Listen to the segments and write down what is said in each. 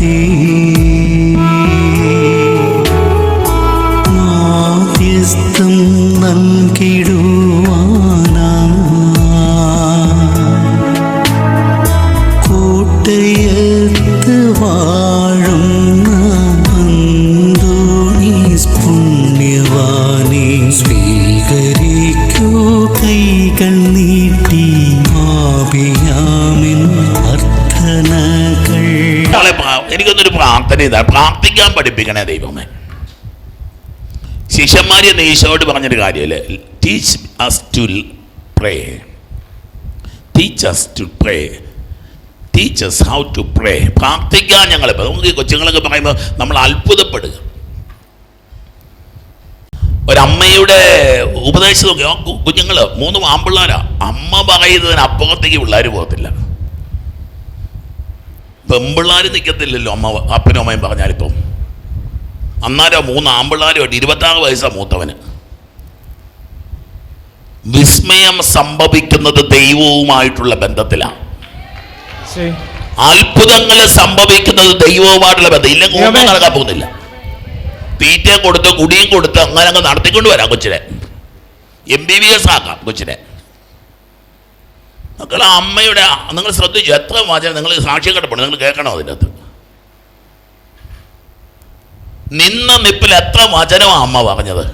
ഉപേക്ഷിക്കാതെ മാധ്യസ്ഥം നൽകിടുവാനാ. കോട്ടയത്ത് വാഴുന്ന പുണ്യവാനെ സ്വീകരിക്കൂ. കൈകൾ നീട്ടി ആപിയാമിൻ അർത്ഥനകൾ എനിക്കൊന്നൊരു പ്രാർത്ഥന ഇതാ. പ്രാർത്ഥിക്കാൻ പഠിപ്പിക്കണേ ദൈവമേ. ശിഷ്യന്മാർ എന്ന് ഈശോട് പറഞ്ഞൊരു കാര്യമല്ലേ teach us to pray teach us to pray teachers how to pray പ്രാർത്ഥിക്കാൻ ഞങ്ങൾ നമുക്ക് കൊച്ചുങ്ങളൊക്കെ പറയുമ്പോൾ നമ്മൾ അത്ഭുതപ്പെടുക. ഒരമ്മയുടെ ഉപദേശം നോക്കി. കുഞ്ഞുങ്ങൾ മൂന്ന് ആമ്പിള്ളാരാ അമ്മ പറയുന്നതിന് അപ്പുറത്തേക്ക് പിള്ളേർ പോകത്തില്ല. പെമ്പിള്ളാർ നിൽക്കത്തില്ലല്ലോ അമ്മ അപ്പനും അമ്മയും പറഞ്ഞാലിപ്പം. അന്നാരോ മൂന്ന് ആമ്പിള്ളാരുമായിട്ട് ഇരുപത്താറ് വയസ്സാണ് മൂത്തവന്. വിസ്മയം സംഭവിക്കുന്നത് ദൈവവുമായിട്ടുള്ള ബന്ധത്തിലാണ്. അത്ഭുതങ്ങൾ സംഭവിക്കുന്നത് ദൈവവുമായിട്ടുള്ള ബന്ധം. ഇല്ലെങ്കിൽ ഒന്നും നടക്കാൻ പോകുന്നില്ല. തീറ്റയും കൊടുത്ത് കുടിയും കൊടുത്ത് അങ്ങനെ അങ്ങ് നടത്തിക്കൊണ്ട് വരാം കൊച്ചിനെ. എം ബി ബി എസ് ആക്കാം കൊച്ചിനെ. മക്കളെ അമ്മയുടെ നിങ്ങൾ ശ്രദ്ധിച്ചു എത്ര വാചകം നിങ്ങൾ സാക്ഷ്യം കിടപ്പുണ്ട് നിങ്ങൾ കേൾക്കണം അതിന്റെ അകത്ത് നിന്ന നിപ്പിൽ എത്ര വചനമാണ് അമ്മ പറഞ്ഞത്?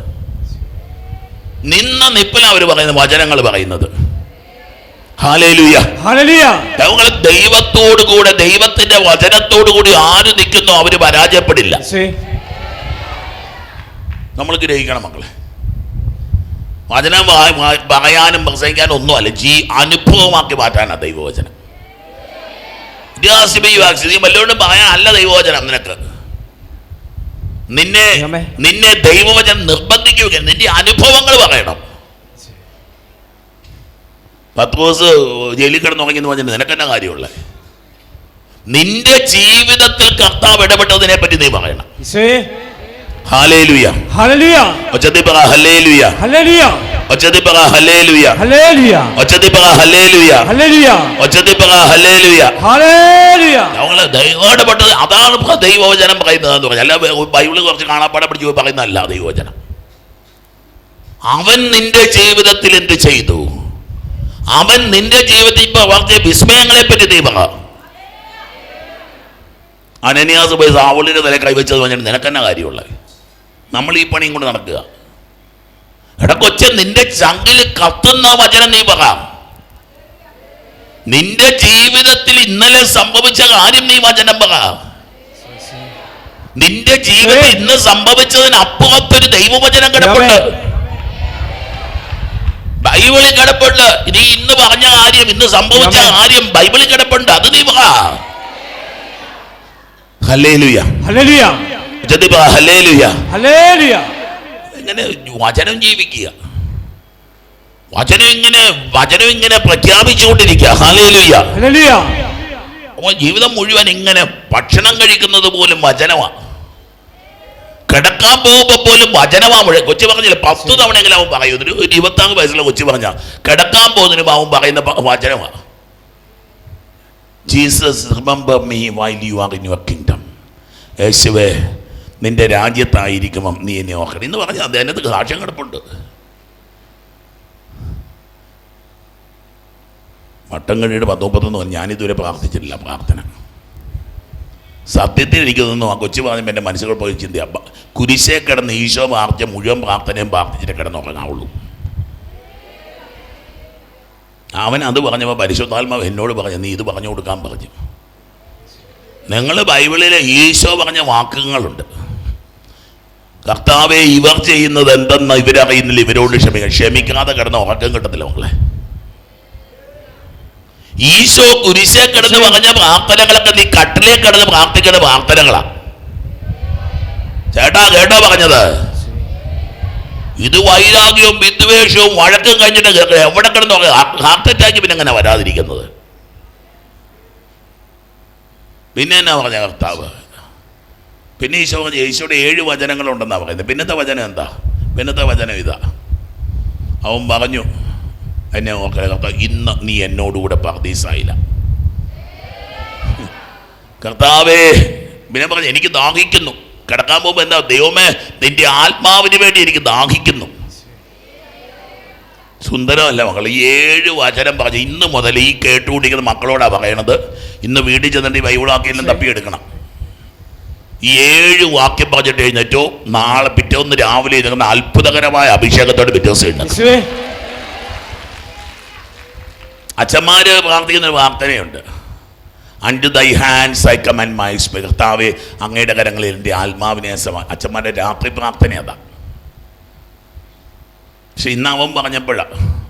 നിന്ന നിപ്പിൽ അവർ പറയുന്ന വചനങ്ങൾ പറയുന്നത്. ഞങ്ങൾ ദൈവത്തോടു കൂടെ ദൈവത്തിന്റെ വചനത്തോടു കൂടി ആര് നിൽക്കുന്നോ അവർ പരാജയപ്പെടില്ല. നമ്മൾ ഗ്രഹിക്കണം മക്കളെ. വചനം പറയാനും പ്രസംഗിക്കാനും ഒന്നുമല്ല. ജീ അനുഭവമാക്കി മാറ്റാനാണ് ദൈവവചനം. വല്ലോണ്ട് നീ വല്ലവരും പറയാൻ അല്ല ദൈവവചനം നിനക്ക്. നിന്നെ നിന്നെ ദൈവവചനം നിർബന്ധിക്കുക നിന്റെ അനുഭവങ്ങൾ പറയണം. പത്ത് ദിവസം ജയിലിൽ കിടന്നുറങ്ങിയെന്ന് പറഞ്ഞാൽ നിനക്കെന്നാ കാര്യമുള്ള? നിന്റെ ജീവിതത്തിൽ കർത്താവ് ഇടപെട്ടതിനെ പറ്റി നീ പറയണം. ഹാലേലുയ പറ ഹല്ലേലുയ പറ ഹല്ലേലുയ പറ ഹല്ലേലുയ പറ ഹല്ലേലുയ ദൈവം അതാണ് ദൈവവചനം പറയുന്നതെന്ന് പറഞ്ഞു അല്ല ബൈബിൾ കുറച്ച് കാണാപ്പാടെ പിടിച്ച് പോയി പറയുന്നതല്ല ദൈവവചനം. അവൻ നിന്റെ ജീവിതത്തിൽ എന്ത് ചെയ്തു? അവൻ നിന്റെ ജീവിതത്തിൽ ഇപ്പൊ വളർത്തിയ വിസ്മയങ്ങളെ പറ്റി നീ പറ. അനന്യാസ് പോയി സാവളിന്റെ തല കൈവച്ചത് പറഞ്ഞിട്ട് നിനക്കെന്നെ കാര്യമുള്ളത്? നമ്മൾ ഈ പണിയും കൊണ്ട് നടക്കുക. എടാ കൊച്ച നിന്റെ ചങ്കിൽ കത്തുന്ന വചനം നീ പറ. നിന്റെ ജീവിതത്തിൽ ഇന്നലെ സംഭവിച്ച കാര്യം നീ വചനം പറ. നിന്റെ ജീവിതം ഇന്ന് സംഭവിച്ചതിന് അപ്പുറത്തൊരു ദൈവവചനം കിടപ്പുണ്ട്. ബൈബിളിൽ കിടപ്പുണ്ട്. നീ ഇന്ന് പറഞ്ഞ കാര്യം ഇന്ന് സംഭവിച്ച. കാര്യം ബൈബിളിൽ കിടപ്പുണ്ട്. അത് നീ പറ. ഹല്ലേലൂയ. Hallelujah. ഇങ്ങനെ വചനം ജീവിക്കുക. വചനം ഇങ്ങനെ വചനം ഇങ്ങനെ പ്രഖ്യാപിച്ചുകൊണ്ടിരിക്കുക. അപ്പോൾ ജീവിതം മുഴുവൻ ഇങ്ങനെ ഭക്ഷണം കഴിക്കുന്നത് പോലും വചനമാണ് കിടക്കാൻ പോകുമ്പോൾ പോലും വചനമാ മുഴുവൻ കൊച്ചു പറഞ്ഞില്ല പത്ത് തവണയെങ്കിലും അവൻ പറയും. ഒരു ഇരുപത്തി ഇരുപത്താറ് വയസ്സുള്ള കൊച്ചു പറഞ്ഞ കിടക്കാൻ പോകുന്നതിന് അവൻ പറയുന്ന വചനമാണ് Jesus remember me while you are in your kingdom യേശുവേ നിന്റെ രാജ്യത്തായിരിക്കുമ്പം നീ എന്നെ ഓഹരി എന്ന് പറഞ്ഞാൽ അതിനകത്ത് സാക്ഷ്യം കിടപ്പുണ്ട്. മട്ടം കഴിയുടെ പത്ത് മുപ്പത്തൊന്ന് പറഞ്ഞു ഞാനിതുവരെ പ്രാർത്ഥിച്ചിട്ടില്ല പ്രാർത്ഥന. സത്യത്തിൽ എനിക്കതൊന്നും ആ കൊച്ചു പറഞ്ഞപ്പോൾ എന്റെ മനസ്സുകൾ പോയി ചിന്തി അപ്പ കുരിശേ കിടന്ന് ഈശോ പ്രാർത്ഥിച്ച മുഴുവൻ പ്രാർത്ഥനയും പ്രാർത്ഥിച്ചിട്ട് കിടന്നുറങ്ങാവുള്ളൂ. അവൻ അത് പറഞ്ഞപ്പോൾ പരിശുദ്ധാത്മാവ് എന്നോട് പറഞ്ഞു നീ ഇത് പറഞ്ഞു കൊടുക്കാൻ പറഞ്ഞു. നിങ്ങൾ ബൈബിളിലെ ഈശോ പറഞ്ഞ വാക്കുകളുണ്ട്. കർത്താവെ ഇവർ ചെയ്യുന്നത് എന്തെന്ന് ഇവരറിയുന്നില്ല. ഇവരോട് ക്ഷമിക്കണം ക്ഷമിക്കാതെ കിടന്ന ഉറക്കം കിട്ടത്തില്ല മക്കളെ. ഈശോ കുരിശെ കിടന്ന് പറഞ്ഞ പ്രാർത്ഥനകളൊക്കെ നീ കട്ടിലേ കിടന്ന് പ്രാർത്ഥിക്കുന്ന പ്രാർത്ഥനകളാ. ചേട്ടാ കേട്ടോ പറഞ്ഞത്? ഇത് വൈരാഗ്യവും വിദ്വേഷവും വഴക്കും കഴിഞ്ഞിട്ട് എവിടെ കിടന്ന് ഹാർട്ട് അറ്റാക്ക് പിന്നെ എങ്ങനെ വരാതിരിക്കുന്നത്? പിന്നെ എന്നാ പറഞ്ഞ കർത്താവ്? പിന്നെ ഈശോ ഈശോയുടെ ഏഴ് വചനങ്ങളുണ്ടെന്നാണ് പറയുന്നത്. പിന്നത്തെ വചനം എന്താ? പിന്നത്തെ വചനം ഇതാ. അവൻ പറഞ്ഞു എന്നെ കർത്താവ് ഇന്ന് നീ എന്നോടുകൂടെ പർദീസായില്ല. കർത്താവേ പിന്നെ പറഞ്ഞു എനിക്ക് ദാഹിക്കുന്നു. കിടക്കാൻ പോകുമ്പോൾ എന്താ? ദൈവമേ നിന്റെ ആത്മാവിന് വേണ്ടി എനിക്ക് ദാഹിക്കുന്നു. സുന്ദരമല്ല മക്കൾ ഈ ഏഴ് വചനം പറഞ്ഞു ഇന്ന് മുതൽ ഈ കേട്ടുകൊണ്ടിരിക്കുന്ന മക്കളോടാണ് പറയണത്. ഇന്ന് വീട്ടിൽ ചെന്നിട്ട് ഈ ബൈബിളാക്കിയെല്ലാം തപ്പിയെടുക്കണം. ഏഴ് വാക്യം പറഞ്ഞിട്ട് എഴുന്നേറ്റോ. നാളെ പിറ്റേന്ന് രാവിലെ ഇരിക്കുന്ന അത്ഭുതകരമായ അഭിഷേകത്തോട് പിറ്റേ ദിവസം അച്ഛന്മാര് പ്രാർത്ഥിക്കുന്ന ഒരു പ്രാർത്ഥനയുണ്ട്. Unto thy hands I commend my കർത്താവെ അങ്ങയുടെ കരങ്ങളിൽ എന്റെ ആത്മാവിനെ സമ അച്ഛന്മാരുടെ രാത്രി പ്രാർത്ഥന അതാ. പക്ഷെ ഇന്ന് അവൻ പറഞ്ഞപ്പോഴാണ്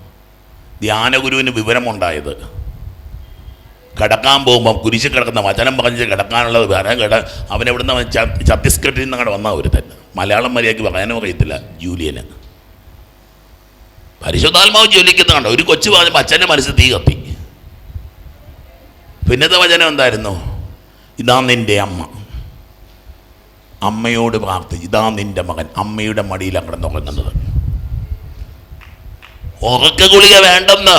ധ്യാനഗുരുവിന് വിവരമുണ്ടായത്. കിടക്കാൻ പോകുമ്പോൾ കുരിശിൽ കിടക്കുന്ന വചനം പറഞ്ഞ് കിടക്കാനുള്ളത് വേറെ കിട അവനെവിടുന്ന് ഛത്തീസ്ഗഡിൽ നിന്ന് അങ്ങോട്ട് വന്ന ഒരു തന്നെ മലയാളം മര്യാദയ്ക്ക് പറയാനും അറിയത്തില്ല ജൂലിയന് പരിശുദ്ധാത്മാവ് ജ്വലിക്കുന്ന കണ്ടോ ഒരു കൊച്ചു പറഞ്ഞപ്പോൾ അച്ഛന്റെ മനസ്സ് തീ കത്തി. പിന്നത്തെ വചനം എന്തായിരുന്നു? ഇതാ നിന്റെ അമ്മ. അമ്മയോട് പ്രാർത്ഥിച്ച് ഇതാ നിന്റെ മകൻ. അമ്മയുടെ മടിയിലാണ് കിടന്നുറങ്ങുന്നത് ഉറക്ക ഗുളിക വേണ്ടെന്ന്.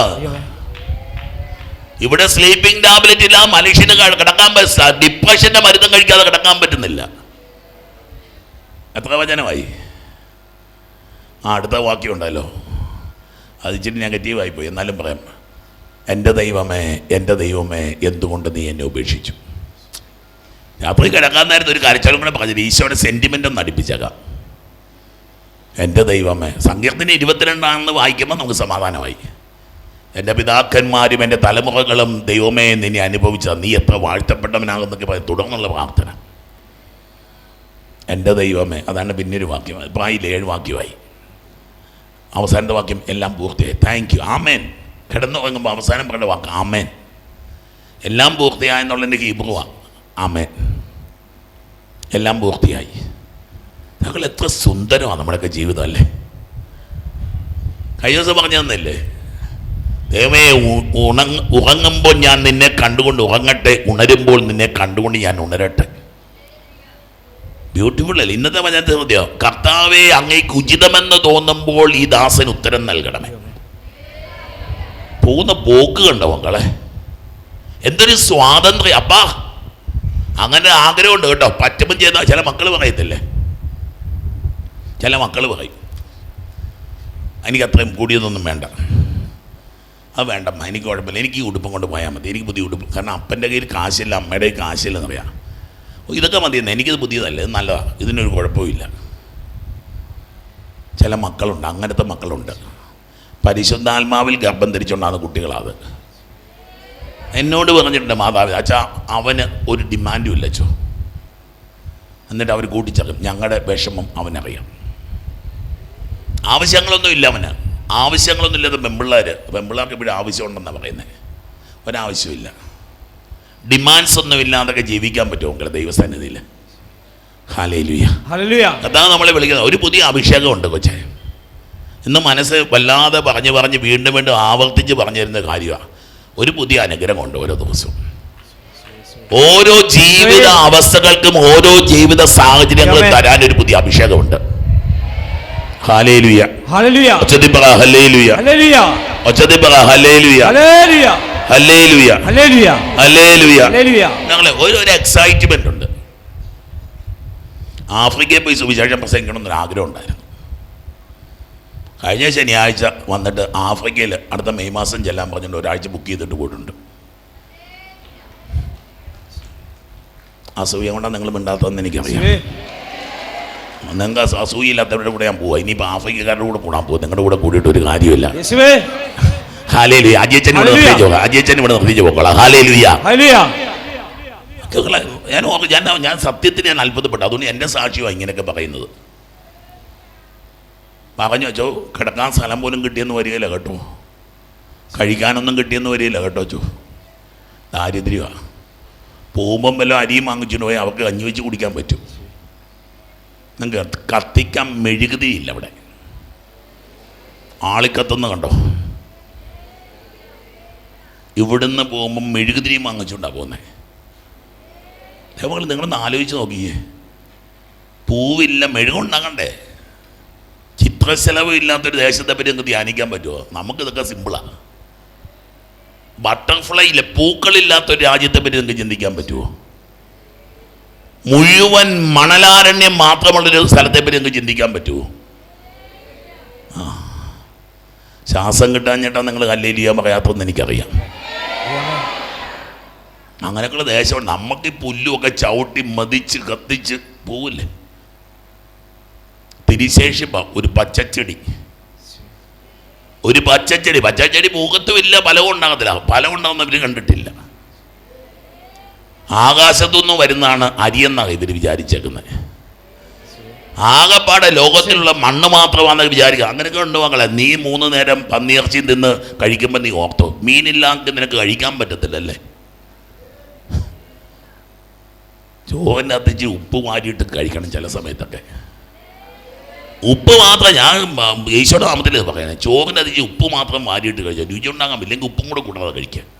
ഇവിടെ സ്ലീപ്പിംഗ് ടാബ്ലറ്റ് ഇല്ല മനുഷ്യന് കിടക്കാൻ ഡിപ്രഷന്റെ മരുന്നും കഴിക്കാതെ കിടക്കാൻ പറ്റുന്നില്ല. എത്ര വചനമായി? ആ അടുത്ത വാക്യം ഉണ്ടല്ലോ. അത് ഇച്ചിരി നെഗറ്റീവായി പോയി. എന്നാലും പറയാം. എന്റെ ദൈവമേ എന്റെ ദൈവമേ എന്തുകൊണ്ട് നീ എന്നെ ഉപേക്ഷിച്ചു? രാത്രി കിടക്കാൻ നേരത്തെ ഒരു കരച്ചാലും കൂടെ പറഞ്ഞത് ഈശോയുടെ സെന്റിമെന്റ് ഒന്ന് അടുപ്പിച്ചേക്കാം. എന്റെ ദൈവമേ സങ്കീർത്തിന് ഇരുപത്തിരണ്ടാണെന്ന് വായിക്കുമ്പോൾ നമുക്ക് സമാധാനമായി. എന്റെ പിതാക്കന്മാരും എന്റെ തലമുറകളും ദൈവമേ നിന്നെ അനുഭവിച്ച നീ എത്ര വാഴ്ത്തപ്പെട്ടവനാകുന്നൊക്കെ പറയും. തുടർന്നുള്ള പ്രാർത്ഥന. എന്റെ ദൈവമേ അതാണ് പിന്നൊരു വാക്യം. ഇപ്പം ആയില്ല ഏഴ് വാക്യമായി. അവസാനത്തെ വാക്യം എല്ലാം പൂർത്തിയായി. താങ്ക് യു ആമേൻ കിടന്നുറങ്ങുമ്പോൾ അവസാനം പറഞ്ഞ വാക്ക് ആമേൻ എല്ലാം പൂർത്തിയായെന്നുള്ളതിന്റെ ഹീബ്രുവാണ് ആമേൻ എല്ലാം പൂർത്തിയായി. ഞങ്ങൾ എത്ര സുന്ദരമാണ് നമ്മുടെയൊക്കെ ജീവിതം അല്ലേ? കഴിഞ്ഞ ദിവസം പറഞ്ഞു ദൈവമേ ഉണങ് ഉറങ്ങുമ്പോൾ ഞാൻ നിന്നെ കണ്ടുകൊണ്ട് ഉറങ്ങട്ടെ. ഉണരുമ്പോൾ നിന്നെ കണ്ടുകൊണ്ട് ഞാൻ ഉണരട്ടെ. ബ്യൂട്ടിഫുൾ അല്ലേ? ഇന്നത്തെ വചനത്തെ മതിയോ കർത്താവെ അങ്ങേക്ക് ഉചിതമെന്ന് തോന്നുമ്പോൾ ഈ ദാസൻ ഉത്തരം നൽകണമേ. പോകുന്ന പോക്ക് കണ്ടോ മക്കളെ? എന്തൊരു സ്വാതന്ത്ര്യം അപ്പാ അങ്ങനെ ആഗ്രഹമുണ്ട് കേട്ടോ. പറ്റുമ്പം ചെയ്താൽ ചില മക്കൾ പറയത്തില്ലേ? ചില മക്കൾ പറയും. എനിക്ക് അത്രയും കൂടിയതൊന്നും വേണ്ട. അത് വേണ്ടമ്മ എനിക്ക് കുഴപ്പമില്ല. എനിക്ക് ഈ ഉടുപ്പം കൊണ്ട് പോയാൽ മതി. എനിക്ക് പുതിയ ഉടുപ്പ്. കാരണം അപ്പന്റെ കയ്യിൽ കാശില്ല അമ്മയുടെ കയ്യിൽ കാശില്ലെന്ന് പറയാം. ഇതൊക്കെ മതി മതിയെന്ന് എനിക്കിത് പുതിയതല്ല. ഇത് നല്ലതാണ് ഇതിനൊരു കുഴപ്പമില്ല ചില മക്കളുണ്ട്. അങ്ങനത്തെ മക്കളുണ്ട്. പരിശുദ്ധാത്മാവിൽ ഗർഭം ധരിച്ചുകൊണ്ടാണ് കുട്ടികളത്. എന്നോട് പറഞ്ഞിട്ടുണ്ട് മാതാവ് അച്ഛാ അവന് ഒരു ഡിമാൻഡും ഇല്ല അച്ഛോ. എന്നിട്ട് അവർ കൂട്ടിച്ചേർക്കും. ഞങ്ങളുടെ വിഷമം അവനറിയാം. ആവശ്യങ്ങളൊന്നും ഇല്ല അവന്. ആവശ്യങ്ങളൊന്നും ഇല്ലാത്ത പെമ്പിള്ളേർ പെമ്പിള്ളേർക്ക് ഇവിടെ ആവശ്യമുണ്ടെന്നാണ് പറയുന്നത് ഒരാവശ്യമില്ല. ഡിമാൻഡ്സ് ഒന്നും ഇല്ലാതൊക്കെ ജീവിക്കാൻ പറ്റുമോ നിങ്ങളുടെ ദൈവസന്നിധിയിൽ? അതാണ് നമ്മളെ വിളിക്കുന്നത് ഒരു പുതിയ അഭിഷേകമുണ്ട് കൊച്ചെ. ഇന്ന് മനസ്സ് വല്ലാതെ പറഞ്ഞ് പറഞ്ഞ് വീണ്ടും വീണ്ടും ആവർത്തിച്ച് പറഞ്ഞു തരുന്ന കാര്യമാണ് ഒരു പുതിയ അനുഗ്രഹമുണ്ട് ഓരോ ദിവസവും. ഓരോ ജീവിത അവസ്ഥകൾക്കും ഓരോ ജീവിത സാഹചര്യങ്ങളും. തരാൻ ഒരു പുതിയ അഭിഷേകമുണ്ട്. ഹാലേലുയ ഹല്ലേലൂയ ഒച്ചത്തിൽ പറ ഹല്ലേലുയ ഹല്ലേലൂയ ഒച്ചത്തിൽ പറ ഹല്ലേലുയ ഹല്ലേലൂയ ഹല്ലേലുയ ഹല്ലേലൂയ ഹല്ലേലുയ ഹല്ലേലൂയ ഞങ്ങളെ ഒരു ഒരു എക്സൈറ്റ്മെന്റ് ഉണ്ട്. ആഫ്രിക്കയിൽ പോയി സുവിശേഷം പ്രസംഗിക്കണം എന്നൊരു ആഗ്രഹം ഉണ്ടായിരുന്നു. കഴിഞ്ഞ ശനിയാഴ്ച വന്നിട്ട് ആഫ്രിക്കയിൽ അടുത്ത മെയ് മാസം ചെല്ലാൻ പറഞ്ഞിട്ട് ഒരാഴ്ച ബുക്ക് ചെയ്തിട്ട് പോയിട്ടുണ്ട്. അസൂയ കൊണ്ടാണ് നിങ്ങൾ മിണ്ടാത്തതെന്ന് എനിക്കറിയാം. നിങ്ങൾക്ക് അസൂയില്ലാത്തവരുടെ കൂടെ ഞാൻ പോവാ. ഇനിയിപ്പോൾ ആഫ്രിക്കക്കാരുടെ കൂടെ കൂടാൻ പോകും നിങ്ങളുടെ കൂടെ കൂടിയിട്ട് ഒരു കാര്യമില്ല ഹാലേലുയ. അജയച്ചൻ ഇവിടെ. നിർത്തിച്ചു പോകാം അജയച്ചൻ ഇവിടെ നിർത്തിച്ചു പോക്കോളാം ഹാലേലുയ. ഹല്ലേലൂയ ഞാൻ ഞാൻ ഞാൻ സത്യത്തിന് ഞാൻ അത്ഭുതപ്പെട്ടു. അതുകൊണ്ട് എന്റെ സാക്ഷിയാണ് ഇങ്ങനെയൊക്കെ പറയുന്നത്. പറഞ്ഞു വെച്ചോ കിടക്കാൻ സ്ഥലം പോലും കിട്ടിയെന്ന് വരികയില്ല കേട്ടോ. കഴിക്കാനൊന്നും കിട്ടിയെന്ന് വരികയില്ല കേട്ടോ ചോ ദാരിദ്ര്യമാണ് പോകുമ്പം വല്ല അരിയും വാങ്ങിച്ചിട്ട് പോയി അവർക്ക് കഞ്ഞി വെച്ച് കുടിക്കാൻ പറ്റും. നിങ്ങൾക്ക് കത്തിക്കാൻ മെഴുകുതിയില്ല അവിടെ. ആളിക്കത്തുന്ന കണ്ടോ? ഇവിടുന്ന് പോകുമ്പം മെഴുകുതിരിയും വാങ്ങിച്ചുകൊണ്ടാണ് പോകുന്നത് ദൈവങ്ങൾ നിങ്ങളൊന്ന് ആലോചിച്ച് നോക്കിയേ. പൂവില്ല മെഴുകുണ്ടാകണ്ടേ ചിത്രശലവും ഇല്ലാത്തൊരു ദേശത്തെ പറ്റി നിങ്ങൾക്ക് ധ്യാനിക്കാൻ പറ്റുമോ? നമുക്കിതൊക്കെ സിമ്പിളാണ് ബട്ടർഫ്ലൈ ഇല്ല പൂക്കളില്ലാത്തൊരു രാജ്യത്തെ പറ്റി നിങ്ങൾക്ക് ചിന്തിക്കാൻ പറ്റുമോ? മുഴുവൻ മണലാരണ്യം മാത്രമുള്ളൊരു സ്ഥലത്തെ പറ്റി നിങ്ങൾക്ക് ചിന്തിക്കാൻ പറ്റുമോ ശ്വാസം ചേട്ടാ നിങ്ങൾ കല്ലേലിയാൻ പറയാത്തതെന്ന് എനിക്കറിയാം. അങ്ങനെയൊക്കെയുള്ള ദേശമുണ്ട് നമുക്ക് ഈ പുല്ലുമൊക്കെ ചവിട്ടി മതിച്ച് കത്തിച്ച് പോവില്ലേ? തിരിശേഷിപ്പ. ഒരു പച്ചച്ചെടി. ഒരു പച്ചച്ചെടി. പച്ചച്ചെടി പൂക്കത്തുമില്ല ഫലവും ഉണ്ടാകത്തില്ല. ഫലം ഉണ്ടാകുന്നവർ കണ്ടിട്ടില്ല. ആകാശത്തുനിന്ന് വരുന്നതാണ് അരിയെന്നാണ് ഇതിൽ വിചാരിച്ചേക്കുന്നത്. ആകപ്പാടെ ലോകത്തിലുള്ള മണ്ണ് മാത്രമാണെന്ന് വിചാരിക്കുക. അങ്ങനെയൊക്കെ ഉണ്ട് മക്കളെ. നീ മൂന്ന് നേരം പന്നിയിറച്ചി തിന്ന് കഴിക്കുമ്പോൾ നീ ഓർത്തോ മീനില്ലാതെ നിനക്ക് കഴിക്കാൻ പറ്റത്തില്ലല്ലേ? അകത്ത് ഉപ്പ് മാറ്റിയിട്ട് കഴിക്കണം ചില സമയത്തൊക്കെ. ഉപ്പ് മാത്രം ഞാൻ ഈശോയുടെ നാമത്തിൽ പറയുന്നത് ചോറിന്റെ അതിച്ച് ഉപ്പ് മാത്രം മാറ്റിയിട്ട് കഴിച്ചാൽ രുചി ഉണ്ടാകാൻ ഇല്ലെങ്കിൽ ഉപ്പും കൂടെ കൂടാതെ കഴിക്കാൻ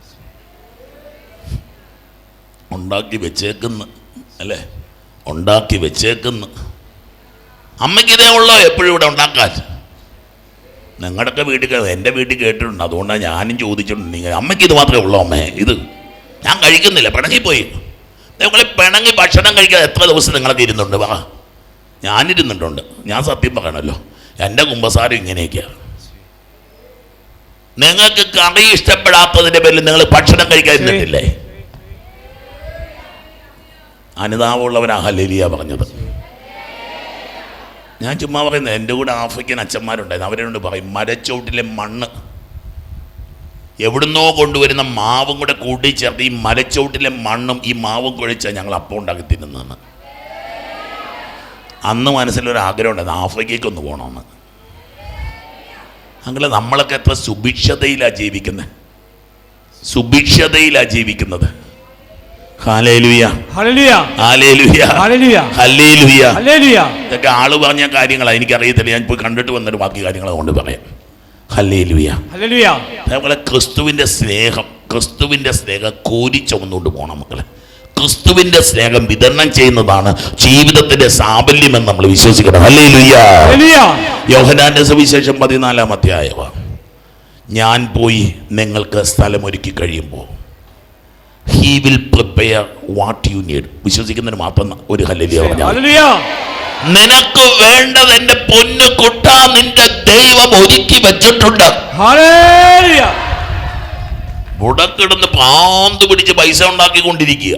ഉണ്ടാക്കി വെച്ചേക്കുന്നു അല്ലേ? ഉണ്ടാക്കി വെച്ചേക്കുന്നു. അമ്മയ്ക്ക് ഇതേ ഉള്ളോ എപ്പോഴും ഇവിടെ ഉണ്ടാക്കാൻ? നിങ്ങളുടെയൊക്കെ വീട്ടിൽ എന്റെ വീട്ടിൽ കേട്ടിട്ടുണ്ട്. അതുകൊണ്ടാണ് ഞാനും ചോദിച്ചിട്ടുണ്ട് നിങ്ങൾ അമ്മയ്ക്ക് ഇത് മാത്രമേ ഉള്ളൂ അമ്മേ ഇത്. ഞാൻ കഴിക്കുന്നില്ല പിണങ്ങിപ്പോയി. നിങ്ങൾ പിണങ്ങി ഭക്ഷണം കഴിക്കാതെ എത്ര ദിവസം നിങ്ങളൊക്കെ ഇരുന്നുണ്ട്? വാ. ഞാനിരുന്നിട്ടുണ്ട്. ഞാൻ സത്യം പറയണല്ലോ. എന്റെ കുമ്പസാരം ഇങ്ങനെയൊക്കെയാണ്. നിങ്ങൾക്ക് കറി ഇഷ്ടപ്പെടാത്തതിന്റെ പേരിൽ നിങ്ങൾ ഭക്ഷണം കഴിക്കാതിരുന്നിട്ടില്ലേ അനുതാപമുള്ളവനാ ഹലേലിയ പറഞ്ഞത്. ഞാൻ ചുമ്മാ പറയുന്നത് എന്റെ കൂടെ ആഫ്രിക്കൻ അച്ഛന്മാരുണ്ടായിരുന്നു. അവരോട് പറയും മരച്ചോട്ടിലെ മണ്ണ് എവിടുന്നോ കൊണ്ടുവരുന്ന മാവും കൂടെ കൂട്ടിച്ചേർത്ത് ചേർത്ത് ഈ മരച്ചോട്ടിലെ മണ്ണും ഈ മാവും കുഴച്ചാൽ ഞങ്ങൾ അപ്പം ഉണ്ടാക്കി തിന്നുന്നതെന്ന്. അന്ന് മനസ്സിലൊരു ആഗ്രഹം ഉണ്ടായിരുന്നു ആഫ്രിക്കയ്ക്ക് ഒന്ന് പോകണമെന്ന്. അങ്ങനെ നമ്മളൊക്കെ എത്ര സുഭിക്ഷതയിലാണ് ജീവിക്കുന്നത് സുഭിക്ഷതയിലാണ് ജീവിക്കുന്നത്. ഇതൊക്കെ ആൾ പറഞ്ഞ കാര്യങ്ങളാണ് എനിക്കറിയത്തില്ല. ഞാൻ പോയി കണ്ടിട്ട് വന്നിട്ട് ബാക്കി കാര്യങ്ങൾ കൊണ്ട് പറയാം. അതേപോലെ ക്രിസ്തുവിന്റെ സ്നേഹം ക്രിസ്തുവിന്റെ സ്നേഹം കോരി ചുമന്നുകൊണ്ട് പോകണം മക്കളെ. ക്രിസ്തുവിന്റെ സ്നേഹം വിതരണം ചെയ്യുന്നതാണ് ജീവിതത്തിന്റെ സാബല്യമെന്ന് നമ്മൾ വിശ്വസിക്കണം. അല്ലേ ഹല്ലേലൂയ യോഹനാന്റെ സുവിശേഷം പതിനാലാം അധ്യായവ. ഞാൻ പോയി നിങ്ങൾക്ക് സ്ഥലമൊരുക്കി കഴിയുമ്പോൾ he will prepare what you need വിശ്വസിക്കുന്നതിന് മാത്രം ഒരു ഹല്ലേലൂയ പറഞ്ഞു നിനക്ക് വേണ്ടത് എന്റെ പൊന്നു കുട്ട നിന്റെ ദൈവം ഒരുക്കി വെച്ചിട്ടുണ്ട്. ഇവിടെ കിടന്ന് പാന്ത് പിടിച്ച് പൈസ ഉണ്ടാക്കിക്കൊണ്ടിരിക്കുക.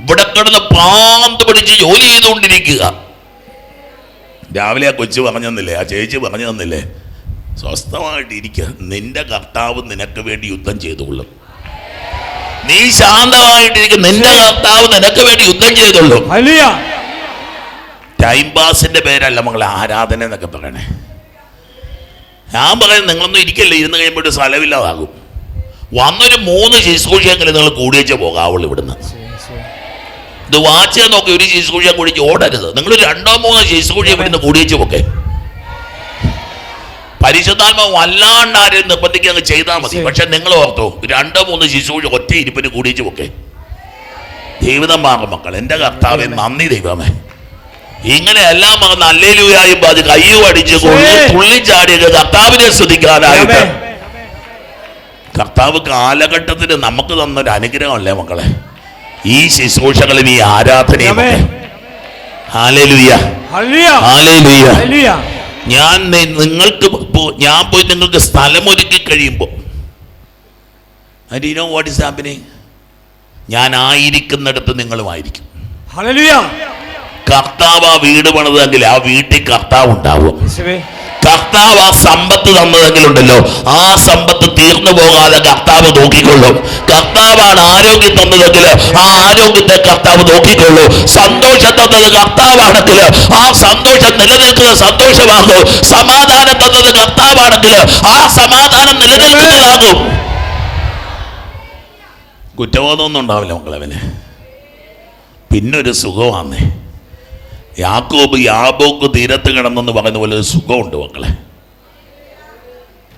ഇവിടെ കിടന്ന് പാന്ത് പിടിച്ച് ജോലി ചെയ്തുകൊണ്ടിരിക്കുക. രാവിലെ ആ കൊച്ചു പറഞ്ഞു തന്നില്ലേ ആ ചേച്ചി പറഞ്ഞു തന്നില്ലേ സ്വസ്ഥമായിട്ടിരിക്കുക. നിന്റെ കർത്താവ് നിനക്ക് വേണ്ടി യുദ്ധം ചെയ്തോളും നീ ശാന്തമായിട്ടിരിക്കും നിന്റെ കർത്താവ് നിനക്ക് വേണ്ടി യുദ്ധം ചെയ്തുള്ളൂ. ടൈം പാസിന്റെ പേരല്ല മകൾ ആരാധന എന്നൊക്കെ പറയണേ. ഞാൻ പറയുന്നത് നിങ്ങളൊന്നും ഇരിക്കല്ലേ ഇരുന്ന് കഴിയുമ്പോൾ ഒരു സ്ഥലമില്ലാതാകും. വന്നൊരു മൂന്ന് ശുശ്രൂഷയെങ്കിലും നിങ്ങൾ കൂടിയേച്ച് പോകാവുള്ളൂ ഇവിടുന്ന്. ഇത് വാച്ച് നോക്കി ഒരു ശുശ്രൂഷ കൂടി ഓടരുത്. നിങ്ങൾ രണ്ടോ മൂന്നോ ശുശ്രൂഷ ഇവിടുന്ന് കൂടിയേച്ച് പോക്കെ. പരിശുദ്ധാത്മാവ് വല്ലാണ്ട് ആരെയും നിർബന്ധിക്കുക അങ്ങ് ചെയ്താൽ മതി. പക്ഷെ നിങ്ങൾ ഓർത്തു രണ്ടോ മൂന്ന് ശിശു ഒറ്റ ഇരിപ്പിന് കൂടിയേച്ച് പോക്കെ. ജീവിതം മാറും മക്കൾ എന്റെ കർത്താവെ നന്ദി ദൈവമേ. ഇങ്ങനെ എല്ലാം മറന്ന് അല്ലേലുയായി അത് കയ്യും അടിച്ച് പുള്ളി തുള്ളിച്ചാടിയൊക്കെ കർത്താവിനെ ശ്രദ്ധിക്കാനായിട്ട്. കർത്താവ് കാലഘട്ടത്തിന് നമുക്ക് തന്നൊരു അനുഗ്രഹമല്ലേ മക്കളെ? ഈ ശുശ്രൂഷകളും ഈ ആരാധനയും. ഹാലേലുയ. ഹല്ലേലൂയ. ഹല്ലേലൂയ. ഞാൻ നിങ്ങൾക്ക് ഞാൻ പോയി നിങ്ങൾക്ക് സ്ഥലമൊരുക്കി കഴിയുമ്പോൾ നോ വാട്ട് ഇസ് ഹാപ്പനിങ് ഞാൻ ആയിരിക്കുന്നിടത്ത് നിങ്ങളുമായിരിക്കും ഹല്ലേലൂയ കർത്താവ് ആ വീട് പണിതെങ്കിൽ ആ വീട്ടിൽ കർത്താവ് ഉണ്ടാവും. കർത്താവ് ആ സമ്പത്ത് തന്നതെങ്കിലുണ്ടല്ലോ. ആ സമ്പത്ത് തീർന്നു പോകാതെ കർത്താവ് നോക്കിക്കൊള്ളും. കർത്താവാണ് ആരോഗ്യം തന്നതെങ്കിൽ ആ ആരോഗ്യത്തെ കർത്താവ് നോക്കിക്കൊള്ളൂ. സന്തോഷം തന്നത് കർത്താവാണെങ്കിൽ ആ സന്തോഷം നിലനിൽക്കുന്ന സന്തോഷമാകും. സമാധാനം തന്നത് കർത്താവാണെങ്കിൽ ആ സമാധാനം നിലനിൽക്കുന്നതാകും. കുറ്റബോധമൊന്നും ഉണ്ടാവില്ല മക്കളവന് പിന്നൊരു സുഖമാന്നേ. യാക്കോബ് യാബോക്ക് തീരത്ത് കിടന്നെന്ന് പറയുന്ന പോലെ ഒരു സുഖമുണ്ട് മക്കളെ.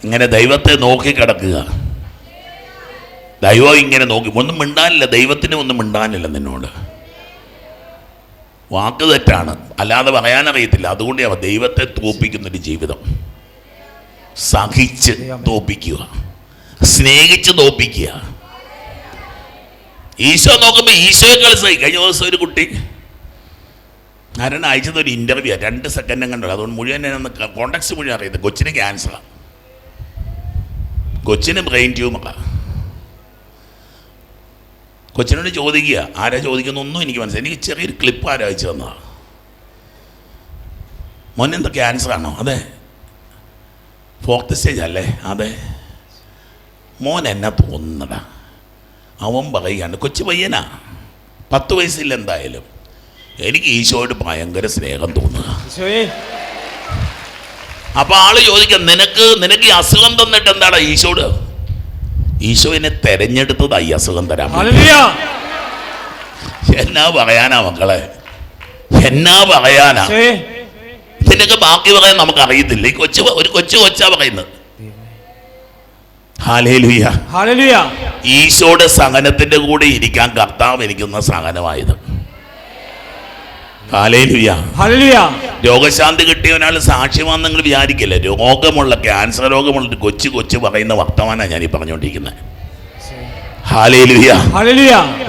ഇങ്ങനെ ദൈവത്തെ നോക്കി കിടക്കുക. ദൈവം ഇങ്ങനെ നോക്കി. ഒന്നും മിണ്ടാനില്ല. ദൈവത്തിന് ഒന്നും മിണ്ടാനില്ല നിന്നോട്. വാക്ക് തെറ്റാണ്. അല്ലാതെ പറയാനറിയത്തില്ല. അതുകൊണ്ട് അവ ദൈവത്തെ തോപ്പിക്കുന്നൊരു ജീവിതം. സഹിച്ച് തോപ്പിക്കുക സ്നേഹിച്ച് തോപ്പിക്കുക ഈശോ നോക്കുമ്പോൾ ഈശോയെക്കാൾ സഹി കഴിഞ്ഞ ദിവസം ഒരു കുട്ടി ആരാണ് അയച്ചത് ഒരു ഇന്റർവ്യൂ രണ്ട് സെക്കൻഡും കണ്ടത് അതുകൊണ്ട് മുഴുവൻ ഞാൻ കോണ്ടാക്ട്സ് മുഴുവൻ അറിയുന്നത് കൊച്ചിന് ക്യാൻസറാണ് കൊച്ചിന് ബ്രെയിൻ ട്യൂമറാണ് കൊച്ചിനോട് ചോദിക്കുക. ആരാ ചോദിക്കുന്നൊന്നും എനിക്ക് മനസ്സിലായി. എനിക്ക് ചെറിയൊരു ക്ലിപ്പ് ആരാ അയച്ചു തന്നതാണ് മോനെന്തോ ക്യാൻസറാണോ അതെ. ഫോർത്ത് സ്റ്റേജ് അല്ലേ? അതെ. മോൻ എന്നെ തോന്നുന്നതാ. അവൻ പറയുകയാണ് കൊച്ചു പയ്യനാ. പത്ത് വയസ്സില്ല എന്തായാലും എനിക്ക് ഈശോയോട് ഭയങ്കര സ്നേഹം തോന്നുക. അപ്പോൾ അപ്പൊ ആൾ ചോദിക്കാം നിനക്ക് നിനക്ക് ഈ അസുഖം തന്നിട്ട് എന്താടാ ഈശോട്? ഈശോ എന്നെ തെരഞ്ഞെടുത്തതാ ഈ അസുഖം തരാൻ എന്നാ പറയാനാ മക്കളെ? എന്നാ പറയാനാ? നിനക്ക് ബാക്കി പറയാൻ നമുക്ക് അറിയത്തില്ല ഈ കൊച്ചു ഒരു കൊച്ചു കൊച്ചാ പറയുന്നത്. ഈശോയുടെ സഹനത്തിന്റെ കൂടെ ഇരിക്കാൻ കർത്താവ് എനിക്കുന്ന സഹനമായത്. രോഗശാന്തി കിട്ടിയവനാൾ സാക്ഷ്യമാണെന്ന് നിങ്ങൾ വിചാരിക്കില്ല? രോഗമുള്ള ക്യാൻസർ രോഗമുള്ള കൊച്ചു കൊച്ചു പറയുന്ന വർത്തമാനാണ് ഞാൻ ഈ പറഞ്ഞുകൊണ്ടിരിക്കുന്നത്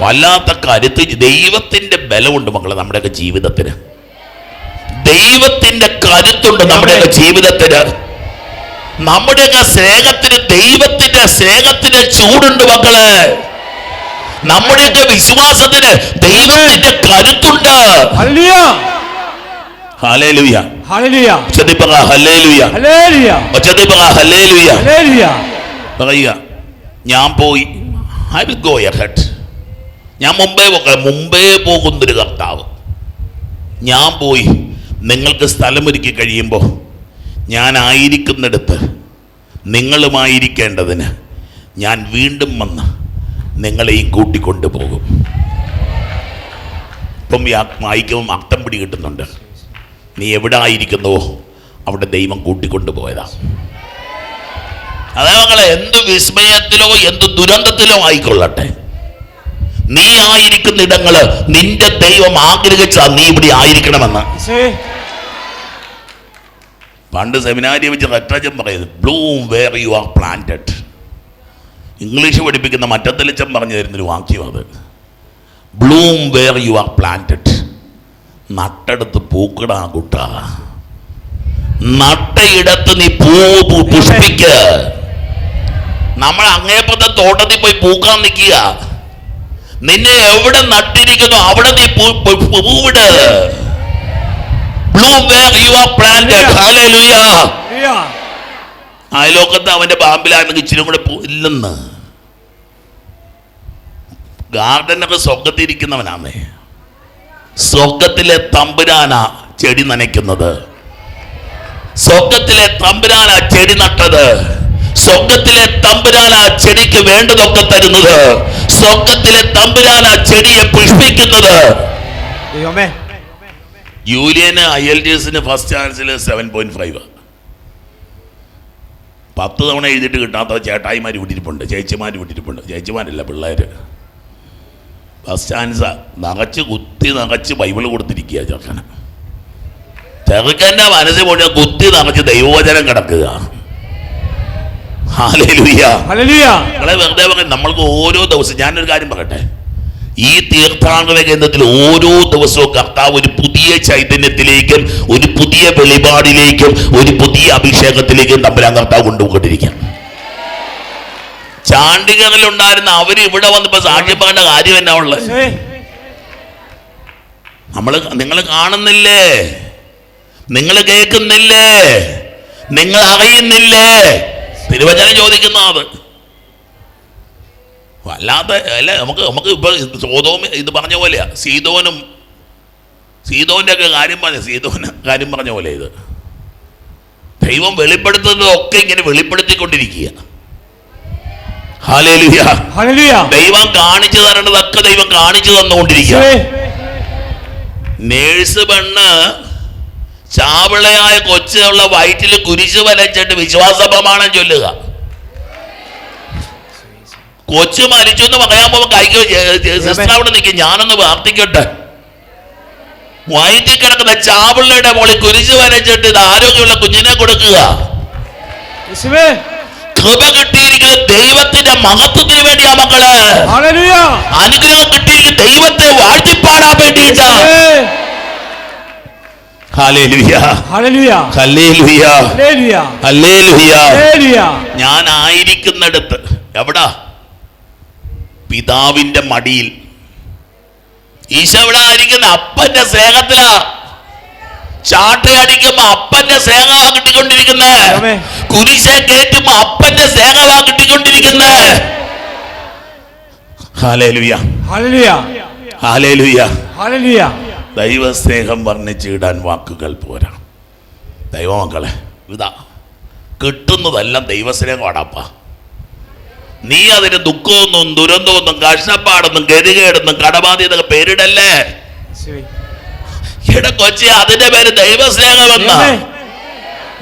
വല്ലാത്ത കരുത്ത് ദൈവത്തിന്റെ ബലമുണ്ട് മക്കളെ നമ്മുടെയൊക്കെ ജീവിതത്തിന്. ദൈവത്തിന്റെ കരുത്തുണ്ട് നമ്മുടെയൊക്കെ ജീവിതത്തിന്. നമ്മുടെയൊക്കെ സ്നേഹത്തിന് ദൈവത്തിന്റെ സ്നേഹത്തിന്റെ ചൂടുണ്ട് മക്കളെ. നമ്മുടെയൊക്കെ വിശ്വാസത്തിന് കരുത്തുണ്ട്. ഉച്ചത്തിൽ ഹല്ലേലൂയ. ഹല്ലേലൂയ. പറയുക ഞാൻ പോയി ഐ വിൽ ഗോ എഹെഡ് ഞാൻ മുമ്പേ മുമ്പേ പോകുന്നൊരു കർത്താവ്. ഞാൻ പോയി നിങ്ങൾക്ക് സ്ഥലമൊരുക്കി കഴിയുമ്പോൾ ഞാനായിരിക്കുന്നിടത്ത് നിങ്ങളുമായിരിക്കേണ്ടതിന് ഞാൻ വീണ്ടും വന്ന് നിങ്ങളെയും കൂട്ടിക്കൊണ്ടു പോകും ഇപ്പം വായിക്കുമ്പോൾ അർത്ഥം പിടി കിട്ടുന്നുണ്ട്. നീ എവിടെ ആയിരിക്കുന്നുവോ അവിടെ ദൈവം കൂട്ടിക്കൊണ്ടു പോയതാ അതേ മകളെ എന്ത് വിസ്മയത്തിലോ എന്ത് ദുരന്തത്തിലോ ആയിക്കൊള്ളട്ടെ. നീ ആയിരിക്കുന്ന ഇടങ്ങൾ നിന്റെ ദൈവം ആഗ്രഹിച്ചാ നീ ഇവിടെ ആയിരിക്കണമെന്ന്. പണ്ട് സെമിനാരി വെച്ച് റെറ്റജൻ പറയുന്നത് bloom where you are planted English പഠിപ്പിക്കുന്ന മറ്റത്തലിച്ചൻ പറഞ്ഞു തരുന്നൊരു വാക്യം അത്. Bloom where you are planted. നട്ടെടുത്ത് പൂക്കടാ കുട്ട. നട്ടയിടത്ത് നീ പൂ പുഷ്പിക്ക. നമ്മൾ അങ്ങേപ്പത്തെ തോട്ടത്തിൽ പോയി പൂക്കാൻ നിൽക്കുക നിന്നെ എവിടെ നട്ടിരിക്കുന്നു അവിടെ നീ പൂവിട്. Bloom where you are planted. ഹാലേ ഹല്ലേലൂയ. അയലോക്കത്ത് അവന്റെ പാമ്പിലാണെങ്കിൽ ഇച്ചിരി കൂടെ ഇല്ലെന്ന് ഗാർഡനൊക്കെ സ്വർഗത്തിരിക്കുന്നവനാന്നേ. സ്വർഗത്തിലെ തമ്പുരാന ചെടി നനയ്ക്കുന്നത്. സ്വർഗത്തിലെ തമ്പുരാന ചെടി നട്ടത്. സ്വർഗത്തിലെ തമ്പുരാന ചെടിക്ക് വേണ്ടതൊക്കെ തരുന്നത്. സ്വർഗത്തിലെ തമ്പുരാന ചെടിയെ പുഷ്പിക്കുന്നത്. യൂലിയന് ഐ എൽ ഡി എസിന് ഫസ്റ്റ് ചാൻസിൽ സെവൻ പോയിന്റ് ഫൈവ് പത്ത് തവണ എഴുതിയിട്ട് കിട്ടാത്ത ചേട്ടായിമാർ വിട്ടിരിപ്പുണ്ട് ചേച്ചിമാർ വിട്ടിരിപ്പുണ്ട്. ചേച്ചിമാരല്ല പിള്ളേർ ഫസ്റ്റ് ചാൻസാ നകച്ച് കുത്തി നകച്ച് ബൈബിൾ കൊടുത്തിരിക്കുക ചെറുക്കന്. ചെറുക്കന്റെ മനസ്സിൽ പോയി കുത്തി നകച്ച് ദൈവവചനം കിടക്കുക. വെറുതെ നമ്മൾക്ക് ഓരോ ദിവസം ഞാനൊരു കാര്യം പറയട്ടെ. ഈ തീർത്ഥാടന കേന്ദ്രത്തിൽ ഓരോ ദിവസവും കർത്താവ് ഒരു പുതിയ ചൈതന്യത്തിലേക്കും ഒരു പുതിയ വെളിപാടിലേക്കും ഒരു പുതിയ അഭിഷേകത്തിലേക്കും തമ്പുരാൻ കർത്താവ് കൊണ്ടുപോയിക്കൊണ്ടിരിക്കുക ചാണ്ടികളിലുണ്ടായിരുന്ന അവർ ഇവിടെ വന്നപ്പോ സാക്ഷ്യപ്പാണ്ട കാര്യം എന്നാ ഉള്ളത്? നമ്മൾ നിങ്ങൾ കാണുന്നില്ലേ? നിങ്ങൾ കേൾക്കുന്നില്ലേ? നിങ്ങൾ അറിയുന്നില്ലേ? തിരുവചനം ചോദിക്കുന്ന അത്. വല്ലാത്ത അല്ല നമുക്ക് നമുക്ക് ഇപ്പൊ സോതോം ഇത് പറഞ്ഞ പോലെയാ. സീതോനും സീതോന്റെ ഒക്കെ കാര്യം പറഞ്ഞ സീതോന് കാര്യം പറഞ്ഞ പോലെ ഇത്. ദൈവം വെളിപ്പെടുത്തുന്നതൊക്കെ ഇങ്ങനെ വെളിപ്പെടുത്തിക്കൊണ്ടിരിക്കുക ദൈവം കാണിച്ചു തരേണ്ടതൊക്കെ ദൈവം കാണിച്ചു തന്നുകൊണ്ടിരിക്കുക നേഴ്സ് പെണ്ണ് ചാവിളയായ കൊച്ചുള്ള വയറ്റിൽ കുരിശ് വലച്ചിട്ട് വിശ്വാസ പ്രമാണം ചൊല്ലുക. കൊച്ചു മരിച്ചു എന്ന് പറയാൻ പോകുമ്പോൾ അവിടെ നിൽക്കും ഞാനൊന്ന് പ്രാർത്ഥിക്കട്ടെ. വയറ്റിൽ കിടക്കുന്ന ചാപിള്ളയുടെ മുകളിൽ കുരിശ് വരച്ചിട്ട് ഇത് ആരോഗ്യമുള്ള കുഞ്ഞിനെ കൊടുക്കുക. കൃപ കിട്ടിയിരിക്കുന്ന ദൈവത്തിന്റെ മഹത്വത്തിന് വേണ്ടിയാ മക്കൾ. അനുഗ്രഹം കിട്ടിയിരിക്കുന്ന ദൈവത്തെ വാഴ്ത്തിപ്പാടാൻ വേണ്ടിയിട്ടാ. ഞാൻ ആയിരിക്കുന്നിടത്ത് എവിടാ? പിതാവിന്റെ മടിയിൽ. ഈശോ ഇവിടെ ആയിരിക്കുന്ന അപ്പന്റെ സ്നേഹത്തിലാ ചാട്ടയടിക്കുമ്പോ അപ്പന്റെ സ്നേഹമാ കിട്ടിക്കൊണ്ടിരിക്കുന്നത് കുരിശ കയറ്റുമ്പോ അപ്പന്റെ സ്നേഹമാ കിട്ടിക്കൊണ്ടിരിക്കുന്നത്. ദൈവസ്നേഹം വർണിച്ചിടാൻ വാക്കുകൾ പോരാ. ദൈവമക്കളെ ഇതാ. കിട്ടുന്നതെല്ലാം ദൈവസ്നേഹമാടാപ്പ. നീ അതിന് ദുഃഖമൊന്നും ദുരന്തമൊന്നും കഷ്ടപ്പാടൊന്നും ഗതികേടൊന്നും കടബാധ്യത പേരിടല്ലേ. ഇവിടെ കൊച്ചി അതിന്റെ പേര് ദൈവസ്നേഹമെന്ന ദൈവമേ.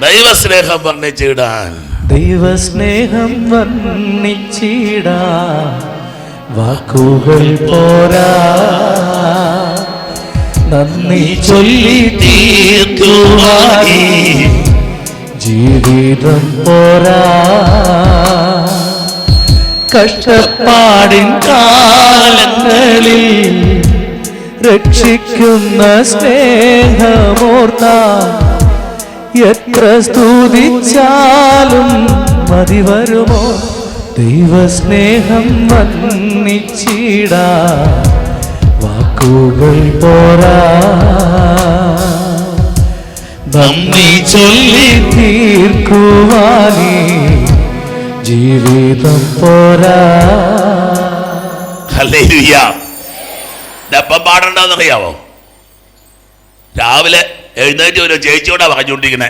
ദൈവസ്നേഹം വർണിച്ചിടാൻ. ദൈവസ്നേഹം വർണിച്ചിടാ വാക്കുകൾ പോരാ. നന്ദി ചൊല്ലി തീർക്കുവാനേ ജീവിതം പോരാ. കഷ്ടപ്പാടിൻ കാലങ്ങളിൽ രക്ഷിക്കുന്ന സ്നേഹമോർത്ത. എത്ര സ്തുതിച്ചാലും മതി വരുമോ? ദൈവസ്നേഹം വന്നിച്ചിടാ വാക്കുകൾ പോരാ. നന്ദി ചൊല്ലി തീർക്കുവാനേ. ജീവിതം പോരാ. ഇതെപ്പം പാടണ്ടെന്നറിയാവോ രാവിലെ എഴുന്നേറ്റ് ഒരു ചേച്ചിയോടാ പറഞ്ഞുകൊണ്ടിരിക്കണേ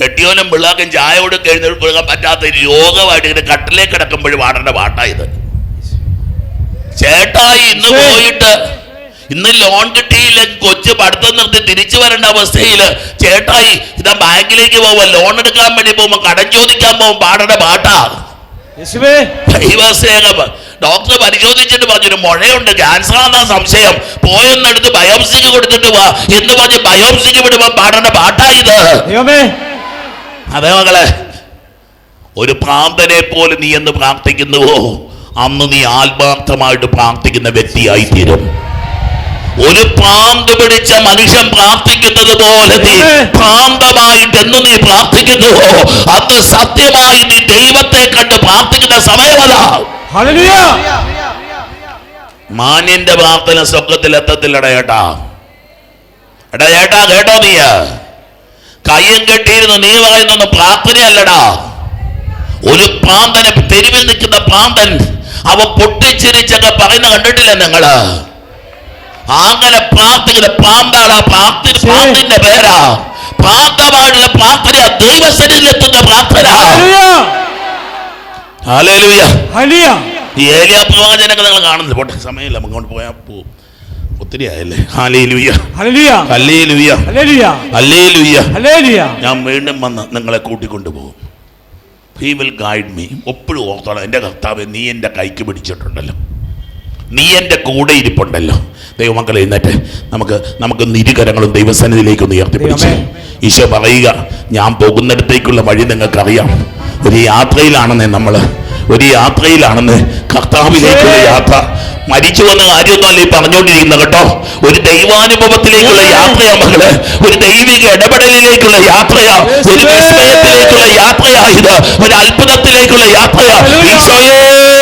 കെട്ടിയോനും പിള്ളേർക്കും ചായ കൊടുക്ക എഴുന്നേറ്റ് കൊടുക്കാൻ പറ്റാത്ത ഒരു രോഗമായിട്ട് ഇങ്ങനെ കട്ടിലേക്ക് കിടക്കുമ്പോഴും പാടേണ്ട പാട്ടാ ഇത്. ചേട്ടായി ഇന്ന് പോയിട്ട് ഇന്ന് ലോൺ കിട്ടിയില്ല കൊച്ചു പഠിത്തം നിർത്തി തിരിച്ചു വരേണ്ട അവസ്ഥയിൽ ചേട്ടായി ഇതാ ബാങ്കിലേക്ക് പോവാ ലോൺ എടുക്കാൻ വേണ്ടി പോകുമ്പോ കടം ചോദിക്കാൻ പോകും. പാടേണ്ട പാട്ടാ. ഡോക്ടർ പരിശോധിച്ചിട്ട് പറഞ്ഞൊരു മുഴയുണ്ട്. ക്യാൻസർ ആണെന്ന സംശയം. പോയെന്നെടുത്ത് ബയോപ്സിക്ക് കൊടുത്തിട്ട് വാ. എന്ന് പറഞ്ഞ് ബയോപ്സിക്ക് വിടുമ്പോ പാടേണ്ട പാട്ടായത്. അതെ മകളെ. ഒരു പ്രാന്തനെ പോലെ നീ എന്ന് പ്രാർത്ഥിക്കുന്നുവോ? അന്ന് നീ ആത്മാർത്ഥമായിട്ട് പ്രാർത്ഥിക്കുന്ന വ്യക്തിയായി തീരും ഒരു പ്രാന്ത് പിടിച്ച മനുഷ്യൻ പ്രാർത്ഥിക്കുന്നത് പോലെ നീ പ്രാന്തമായിട്ട് എന്ന് നീ പ്രാർത്ഥിക്കുന്നുവോ അന്ന് സത്യമായി നീ ദൈവത്തെ കണ്ട് പ്രാർത്ഥിക്കുന്ന സമയമതാ. മാന്യന്റെ പ്രാർത്ഥന സ്വർഗത്തിൽ എത്തത്തില്ലട ഏട്ടാ. എടാ കേട്ടോ നീ. കയ്യും കെട്ടിയിരുന്ന് നീ പറയുന്നൊന്നും പ്രാർത്ഥനയല്ലടാ. ഒരു പ്രാന്തനെ തെരുവിൽ നിൽക്കുന്ന പ്രാന്തൻ അവ പൊട്ടിച്ചിരിച്ചൊക്കെ പറയുന്ന കണ്ടിട്ടില്ല നിങ്ങൾ? അങ്ങനെ പ്രാർത്ഥിക്കുന്ന പ്രാന്താടാ പ്രാർത്ഥി പ്രാന്തിന്റെ പേരാ. പ്രാന്തമായിട്ടുള്ള പ്രാർത്ഥന ദൈവസനിൽ എത്തുന്ന പ്രാർത്ഥന ഏലിയ പ്രവാചനൊക്കെ നിങ്ങൾ കാണുന്നില്ല. പോട്ടെ സമയമില്ല നമുക്ക് പോയാ പോയാൽ പോവും ഒത്തിരി ആയല്ലേ. ഞാൻ വീണ്ടും വന്ന് നിങ്ങളെ കൂട്ടിക്കൊണ്ടു പോകും. ഹി വിൽ ഗൈഡ് മീ എപ്പോഴും ഓർത്തോളാം. എന്റെ കർത്താവ് നീ എന്റെ കൈക്ക് പിടിച്ചിട്ടുണ്ടല്ലോ. നീ എന്റെ കൂടെ ഇരിപ്പുണ്ടല്ലോ. ദൈവമക്കളെ എഴുന്നേറ്റ് നമുക്ക് നമുക്ക് ഇരുകരങ്ങളും ദൈവസന്നിധിയിലേക്ക് ഒന്ന് ഉയർത്തിപ്പിടിച്ച് ഈശോ പറയുക ഞാൻ പോകുന്നിടത്തേക്കുള്ള വഴി നിങ്ങൾക്കറിയാം. ഒരു യാത്രയിലാണെന്നേ നമ്മൾ ഒരു യാത്രയിലാണെന്ന് കർത്താവിലേക്കുള്ള യാത്ര. മരിച്ചു വന്ന കാര്യമൊന്നുമല്ല ഈ പറഞ്ഞുകൊണ്ടിരിക്കുന്നത് കേട്ടോ? ഒരു ദൈവാനുഭവത്തിലേക്കുള്ള യാത്രയാ മകൾ. ഒരു ദൈവിക ഇടപെടലിലേക്കുള്ള യാത്രയാ. ഒരു വിസ്മയത്തിലേക്കുള്ള യാത്രയാ ഇത്. ഒരു അത്ഭുതത്തിലേക്കുള്ള യാത്രയാ. ഈശോയേ.